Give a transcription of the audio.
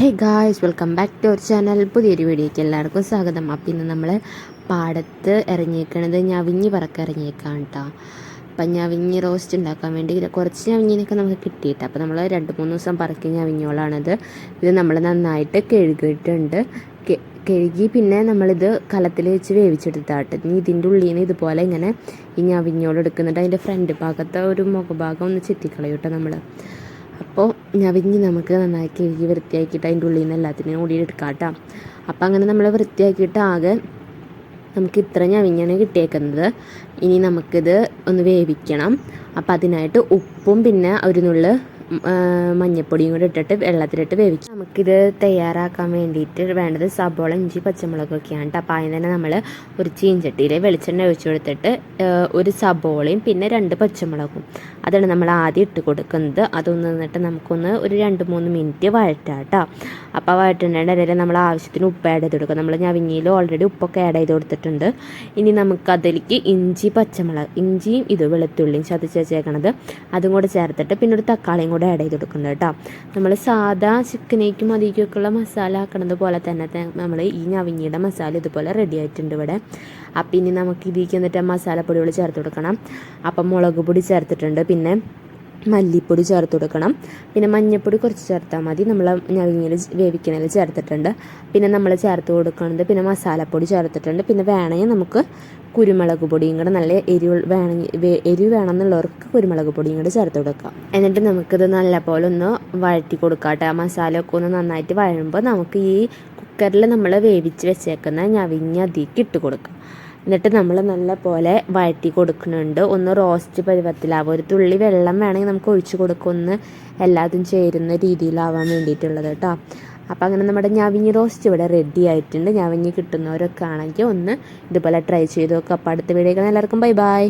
Hey guys welcome back to our channel പുതിയൊരു വീഡിയോയ്ക്ക് എല്ലാവർക്കും സ്വാഗതം. അപ്പം ഇന്ന് നമ്മൾ പാടത്ത് ഇറങ്ങിയേക്കണത് ഞവിഞ്ഞ് പറക്ക ഇറങ്ങിയേക്കാണ് കേട്ടോ അപ്പം ഞവിഞ്ഞ് റോസ്റ്റ് ഉണ്ടാക്കാൻ വേണ്ടി കുറച്ച് ഞവിഞ്ഞിനൊക്കെ നമുക്ക് കിട്ടിയിട്ട്. അപ്പോൾ നമ്മൾ രണ്ട് മൂന്ന് ദിവസം പറക്കി ഞവിഞ്ഞോളാണിത്. ഇത് നമ്മൾ നന്നായിട്ട് കഴുകിയിട്ടുണ്ട്. കഴുകി പിന്നെ നമ്മളിത് കലത്തിൽ വെച്ച് വേവിച്ചെടുത്താട്ട് ഇനി ഇതിന്റെ ഉള്ളിൽ നിന്ന് ഇതുപോലെ ഇങ്ങനെ ഈ ഞവിഞ്ഞോളെടുക്കുന്നുണ്ട് അതിന്റെ ഫ്രണ്ട് ഭാഗത്തെ ഒരു മുഖഭാഗം ഒന്ന് ചെത്തിക്കളയൂട്ടോ നമ്മൾ അപ്പോൾ ഞവിഞ്ഞ് നമുക്ക് നന്നായി കഴുകി വൃത്തിയാക്കിയിട്ട് അതിന്റെ ഉള്ളിൽ നിന്ന് എല്ലാത്തിനെയും കൂടി എടുക്കാം കേട്ടോ അപ്പോൾ അങ്ങനെ നമ്മൾ വൃത്തിയാക്കിയിട്ട് ആകെ നമുക്ക് ഇത്ര ഞവിഞ്ഞാണ് കിട്ടിയേക്കുന്നത്. ഇനി നമുക്കിത് ഒന്ന് വേവിക്കണം. അപ്പോൾ അതിനായിട്ട് ഉപ്പും പിന്നെ ഒരു നുള്ള് മഞ്ഞപ്പൊടിയും കൂടി ഇട്ടിട്ട് വെള്ളത്തിലിട്ട് വേവിക്കും. നമുക്കിത് തയ്യാറാക്കാൻ വേണ്ടിയിട്ട് വേണ്ടത് സബോള ഇഞ്ചി പച്ചമുളകൊക്കെയാണ് കേട്ടോ അപ്പോൾ അതിന് തന്നെ നമ്മൾ ഒരു ചീഞ്ചട്ടിയിൽ വെളിച്ചെണ്ണ ഒഴിച്ചു കൊടുത്തിട്ട് ഒരു സബോളയും പിന്നെ രണ്ട് പച്ചമുളകും. അതാണ് നമ്മൾ ആദ്യം ഇട്ട് കൊടുക്കുന്നത്. അതൊന്ന് നിന്നിട്ട് നമുക്കൊന്ന് ഒരു രണ്ട് മൂന്ന് മിനിറ്റ് വഴറ്റാം കേട്ടോ അപ്പോൾ വഴറ്റുന്നതിന്റെ ഇടയിൽ നമ്മൾ ആവശ്യത്തിന് ഉപ്പ് ആഡ് ചെയ്ത് കൊടുക്കുക നമ്മൾ ഞവിഞ്ഞിയിൽ ഓൾറെഡി ഉപ്പൊക്കെ ആഡ് ചെയ്ത് കൊടുത്തിട്ടുണ്ട്. ഇനി നമുക്ക് അതിലേക്ക് ഇഞ്ചി പച്ചമുളക് ഇഞ്ചിയും ഇത് വെളുത്തുള്ളിയും ചതച്ച് വെച്ചേക്കണത്. അതും കൂടെ ചേർത്തിട്ട് പിന്നെ ഒരു തക്കാളിയും ആഡ് ചെയ്ത് കൊടുക്കുന്നത് കേട്ടോ. നമ്മൾ സാധാ ചിക്കനേക്കും അതിലേക്കൊക്കെ ഉള്ള മസാല ആക്കണത് പോലെ തന്നെ നമ്മൾ ഈ ഞവിങ്ങിയുടെ മസാല ഇതുപോലെ റെഡി ആയിട്ടുണ്ട് ഇവിടെ. അപ്പം ഇനി നമുക്ക് ഇതിലേക്ക് എന്നിട്ട് മസാലപ്പൊടികൾ ചേർത്ത് കൊടുക്കണം. അപ്പം മുളക് പൊടി ചേർത്തിട്ടുണ്ട്. പിന്നെ മല്ലിപ്പൊടി ചേർത്ത് കൊടുക്കണം. പിന്നെ മഞ്ഞൾപ്പൊടി കുറച്ച് ചേർത്താൽ മതി. നമ്മൾ ഞവിങ്ങിൽ വേവിക്കുന്നതിൽ ചേർത്തിട്ടുണ്ട്. പിന്നെ നമ്മൾ ചേർത്ത് കൊടുക്കുന്നത് പിന്നെ മസാലപ്പൊടി ചേർത്തിട്ടുണ്ട്. പിന്നെ വേണമെങ്കിൽ നമുക്ക് കുരുമുളക് പൊടിയും കൂടെ നല്ല എരിവ് വേണമെങ്കിൽ എരി എരിവ് വേണമെന്നുള്ളവർക്ക് കുരുമുളക് പൊടിയും കൂടെ ചേർത്ത് കൊടുക്കാം. എന്നിട്ട് നമുക്കിത് നല്ലപോലെ ഒന്ന് വഴറ്റി കൊടുക്കാട്ടെ. കേട്ടോ ആ മസാല ഒക്കെ ഒന്ന് നന്നായിട്ട് വഴുമ്പോൾ നമുക്ക് ഈ കുക്കറിൽ നമ്മൾ വേവിച്ച് വെച്ചേക്കുന്ന ഞവിഞ്ഞ് അതിലേക്ക് ഇട്ട് കൊടുക്കാം. എന്നിട്ട് നമ്മൾ നല്ല പോലെ വഴറ്റി കൊടുക്കുന്നുണ്ട്. ഒന്ന് റോസ്റ്റ് പരുവത്തിലാവും. ഒരു തുള്ളി വെള്ളം വേണമെങ്കിൽ നമുക്ക് ഒഴിച്ചു കൊടുക്കും. ഒന്ന് എല്ലാതും ചേരുന്ന രീതിയിലാവാൻ വേണ്ടിയിട്ടുള്ളത് കേട്ടോ. അപ്പോൾ അങ്ങനെ നമ്മുടെ ഞവിഞ്ഞ് റോസ്റ്റ് ഇവിടെ റെഡി ആയിട്ടുണ്ട്. ഞവിഞ്ഞ് കിട്ടുന്നവരൊക്കെ ആണെങ്കിൽ ഒന്ന് ഇതുപോലെ ട്രൈ ചെയ്ത് നോക്കുക അപ്പോൾ അടുത്ത വീഡിയോ എല്ലാവർക്കും ബൈ ബൈ